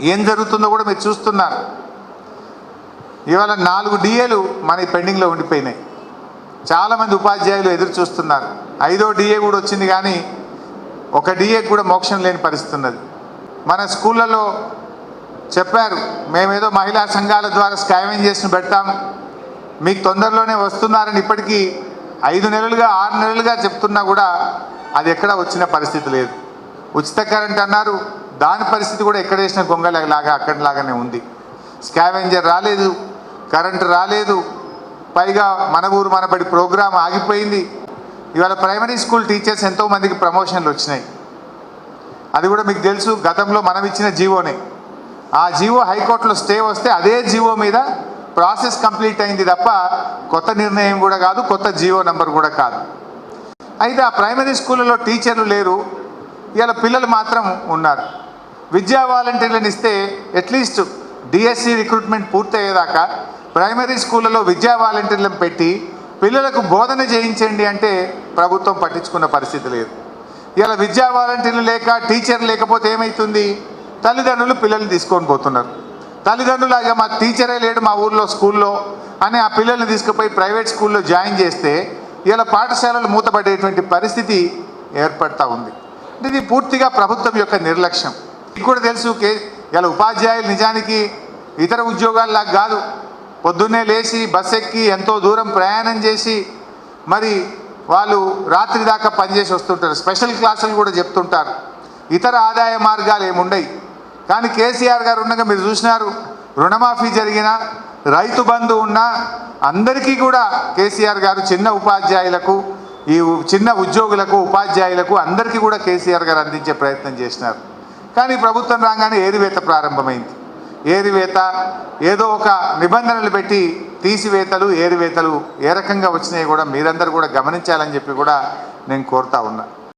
ఏం జరుగుతుందో కూడా మీరు చూస్తున్నారు. ఇవాళ నాలుగు డిఏలు మన పెండింగ్లో ఉండిపోయినాయి. చాలామంది ఉపాధ్యాయులు ఎదురు చూస్తున్నారు. ఐదో డిఏ కూడా వచ్చింది కానీ ఒక డిఏ కూడా మోక్షం లేని పరిస్థితి ఉన్నది మన స్కూళ్ళలో చెప్పారు మేమేదో మహిళా సంఘాల ద్వారా స్కామింగ్ చేసి పెడతాం మీకు తొందరలోనే వస్తున్నారని ఇప్పటికీ ఐదు నెలలుగా ఆరు నెలలుగా చెప్తున్నా కూడా అది ఎక్కడ వచ్చిన పరిస్థితి లేదు. ఉచిత కరెంట్ అన్నారు దాని పరిస్థితి కూడా ఎక్కడ వేసిన గొంగలాగా అక్కడిలాగానే ఉంది. స్కావెంజర్ రాలేదు కరెంటు రాలేదు పైగా మన ఊరు మనబడి ప్రోగ్రాం ఆగిపోయింది. ఇవాళ ప్రైమరీ స్కూల్ టీచర్స్ ఎంతోమందికి ప్రమోషన్లు వచ్చినాయి. అది కూడా మీకు తెలుసు గతంలో మనం ఇచ్చిన జీవోనే. ఆ జీవో హైకోర్టులో స్టే వస్తే అదే జీవో మీద ప్రాసెస్ కంప్లీట్ అయింది తప్ప కొత్త నిర్ణయం కూడా కాదు కొత్త జీవో నెంబర్ కూడా కాదు. అయితే ఆ ప్రైమరీ స్కూళ్ళలో టీచర్లు లేరు ఇవాళ పిల్లలు మాత్రం ఉన్నారు. విద్యా వాలంటీర్లను ఇస్తే అట్లీస్ట్ డిఎస్సి రిక్రూట్మెంట్ పూర్తయ్యేదాకా ప్రైమరీ స్కూళ్ళలో విద్యా వాలంటీర్లను పెట్టి పిల్లలకు బోధన చేయించండి అంటే ప్రభుత్వం పట్టించుకున్న పరిస్థితి లేదు. ఇలా విద్యా వాలంటీర్లు లేక టీచర్ లేకపోతే ఏమవుతుంది తల్లిదండ్రులు పిల్లల్ని తీసుకొని పోతున్నారు. తల్లిదండ్రులు మా టీచరే లేడు మా ఊర్లో స్కూల్లో అని ఆ పిల్లల్ని తీసుకుపోయి ప్రైవేట్ స్కూల్లో జాయిన్ చేస్తే ఇలా పాఠశాలలు మూతపడేటువంటి పరిస్థితి ఏర్పడతా ఉంది. ఇది పూర్తిగా ప్రభుత్వం యొక్క నిర్లక్ష్యం. మీకు కూడా తెలుసు కే ఇలా ఉపాధ్యాయులు నిజానికి ఇతర ఉద్యోగాల్లాగా కాదు. పొద్దున్నే లేచి బస్ ఎక్కి ఎంతో దూరం ప్రయాణం చేసి మరి వాళ్ళు రాత్రి దాకా పనిచేసి వస్తుంటారు. స్పెషల్ క్లాసులు కూడా చెప్తుంటారు. ఇతర ఆదాయ మార్గాలు ఏముండయి. కానీ కేసీఆర్ గారు ఉండగా మీరు చూసినారు రుణమాఫీ జరిగిన రైతు బంధు ఉన్నా అందరికీ కూడా కేసీఆర్ గారు చిన్న ఉపాధ్యాయులకు ఈ చిన్న ఉద్యోగులకు ఉపాధ్యాయులకు అందరికీ కూడా కేసీఆర్ గారు అందించే ప్రయత్నం చేసినారు. కానీ ప్రభుత్వం రాగానే ఏరివేత ప్రారంభమైంది? ఏరివేత ఏదో ఒక నిబంధనలు పెట్టి తీసివేతలు ఏరివేతలు ఏ రకంగా వచ్చినాయి కూడా మీరందరూ కూడా గమనించాలని చెప్పి కూడా నేను కోరుతా ఉన్నా.